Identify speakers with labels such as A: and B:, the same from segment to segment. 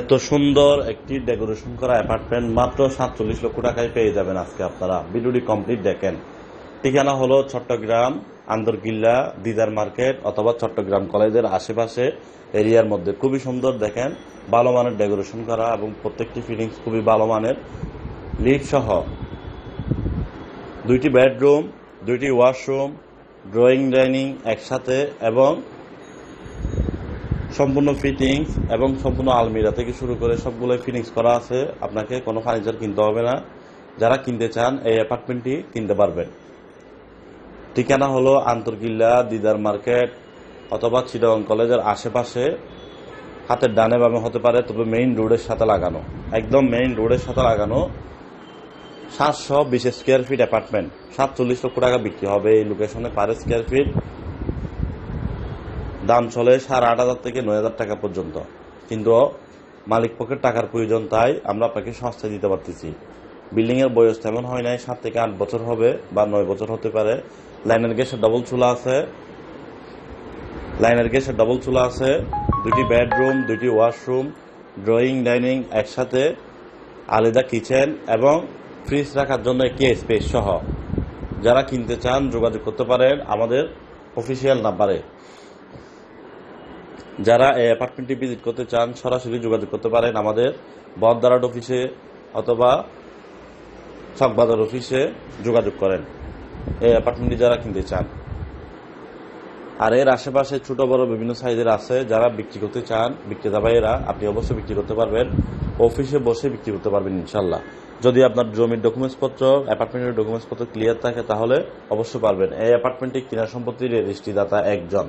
A: এত সুন্দর একটি ডেকোরেশন করা অ্যাপার্টমেন্ট মাত্র সাতচল্লিশ লক্ষ টাকায় পেয়ে যাবেন আজকে আপনারা। ভিডিওটি কমপ্লিট দেখেন। ঠিকানা হলো চট্টগ্রাম, আন্দরকিল্লা, দিদার মার্কেট অথবা চট্টগ্রাম কলেজের আশেপাশে। এরিয়ার মধ্যে খুবই সুন্দর, দেখেন, ভালো মানের ডেকোরেশন করা এবং প্রত্যেকটি ফিলিংস খুবই ভালো মানের। লিফট সহ দুইটি বেডরুম দুইটি ওয়াশরুম ড্রয়িং ডাইনিং একসাথে এবং সম্পূর্ণ ফিটিংস এবং সম্পূর্ণ আলমিরা থেকে শুরু করে সবগুলো ফিটিংস করা আছে। আপনাকে কোনো ফার্নিচার কিনতে হবে না। যারা কিনতে চান, এই অ্যাপার্টমেন্টটি কিনতে পারবেন। ঠিকানা হলো আন্তর্কিল্লা, দিদার মার্কেট অথবা চিটাগং কলেজের আশেপাশে। হাতের ডানে বামে হতে পারে, তবে মেইন রোডের সাথে লাগানো। একদম মেইন রোডের সাথে লাগানো। সাতশো বিশ স্কোয়ার ফিট অ্যাপার্টমেন্ট সাতচল্লিশ লক্ষ টাকা বিক্রি হবে এই লোকেশনে পার স্কোয়ার ফিট দাম চলে সাড়ে আট হাজার থেকে নয় হাজার টাকা পর্যন্ত। কিন্তু মালিক পক্ষের টাকার প্রয়োজন, তাই আমরা আপনাকে সস্তায় দিতে পারতেছি। বিল্ডিং এর বয়স তেমন হয় নাই, সাত থেকে আট বছর হবে বা নয় বছর হতে পারে। লাইনের গ্যাসের ডবল চুলা আছে। লাইনের গ্যাসের ডবল চুলা আছে। দুটি বেডরুম দুটি ওয়াশরুম ড্রয়িং ডাইনিং একসাথে, আলাদা কিচেন এবং ফ্রিজ রাখার জন্য একটি স্পেস সহ। যারা কিনতে চান, যোগাযোগ করতে পারেন আমাদের অফিসিয়াল নাম্বারে যারা এই অ্যাপার্টমেন্টটি ভিজিট করতে চান, সরাসরি যোগাযোগ করতে পারেন আমাদের বদদারাট অফিসে অথবা চকবাজার অফিসে যোগাযোগ করেন। এই অ্যাপার্টমেন্টটি যারা কিনতে চান। আর এর আশেপাশে ছোট, বড় বিভিন্ন সাইজের আছে, যারা বিক্রি করতে চান, বিক্রেতা ভাইয়েরা, আপনি অবশ্যই বিক্রি করতে পারবেন। অফিসে বসে বিক্রি করতে পারবেন ইনশাল্লাহ যদি আপনার জমির ডকুমেন্টস পত্র অ্যাপার্টমেন্টের ডকুমেন্টস পত্র ক্লিয়ার থাকে, তাহলে অবশ্যই পারবেন। এই অ্যাপার্টমেন্টটি কিনা সম্পত্তির রেজিস্ট্রিদাতা একজন।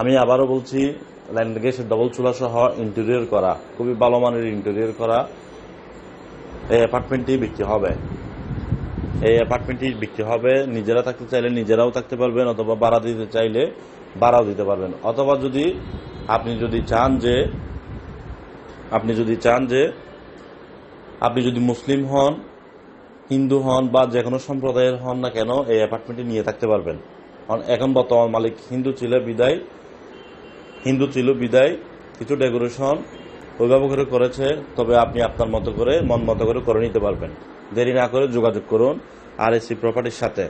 A: আমি আবারও বলছি, ল্যান্ড গ্যাসের ডবল চুলা সহ ইন্টেরিয়র করা, খুবই ভালো মানের ইন্টেরিয়র করা এই অ্যাপার্টমেন্টটি বিক্রি হবে। এই অ্যাপার্টমেন্টটি বিক্রি হবে। নিজেরা থাকতে চাইলে নিজেরাও থাকতে পারবেন অথবা ভাড়া দিতে চাইলে ভাড়াও দিতে পারবেন। অথবা যদি আপনি যদি চান যে, আপনি যদি চান যে, আপনি যদি মুসলিম হন, হিন্দু হন বা যে কোনো সম্প্রদায়ের হন না কেন, এই অ্যাপার্টমেন্টটি নিয়ে থাকতে পারবেন। কারণ এখন বর্তমান মালিক হিন্দু ছিল বিদায় হিন্দু ছিল বিদায় কিছু ডেকোরেশন অভিভাবকের করেছে, তবে আপনি আপনার মতো করে, মন মতো করে করে নিতে পারবেন। দেরি না করে যোগাযোগ করুন আর এসি প্রপার্টির সাথে।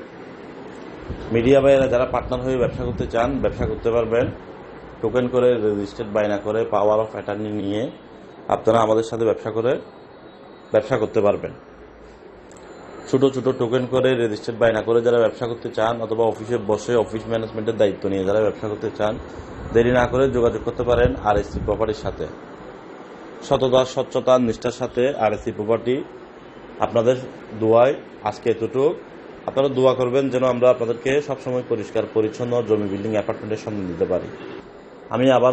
A: মিডিয়া ভাইয়েরা যারা পার্টনার হয়ে ব্যবসা করতে চান, ব্যবসা করতে পারবেন। টোকেন করে রেজিস্টার্ড বাইনা করে পাওয়ার অফ অ্যাটার্নি নিয়ে আপনারা আমাদের সাথে ব্যবসা করে, ব্যবসা করতে পারবেন। ছোট ছোট টোকেন করে রেজিস্টার্ড বাইনা করে যারা ব্যবসা করতে চান অথবা অফিসে বসে অফিস ম্যানেজমেন্টের দায়িত্ব নিয়ে যারা ব্যবসা করতে চান, দেরি না করে যোগাযোগ করতে পারেন আর এসি প্রপার্টির সাথে। সততা, স্বচ্ছতা, নিষ্ঠার সাথে আর এসি প্রপার্টি আপনাদের দোয়ায় আজকে এতটুক। আপনারা দোয়া করবেন যেন আমরা আপনাদেরকে সবসময় পরিষ্কার, পরিচ্ছন্ন জমি বিল্ডিং অ্যাপার্টমেন্টের সামনে দিতে পারি। আমি আবার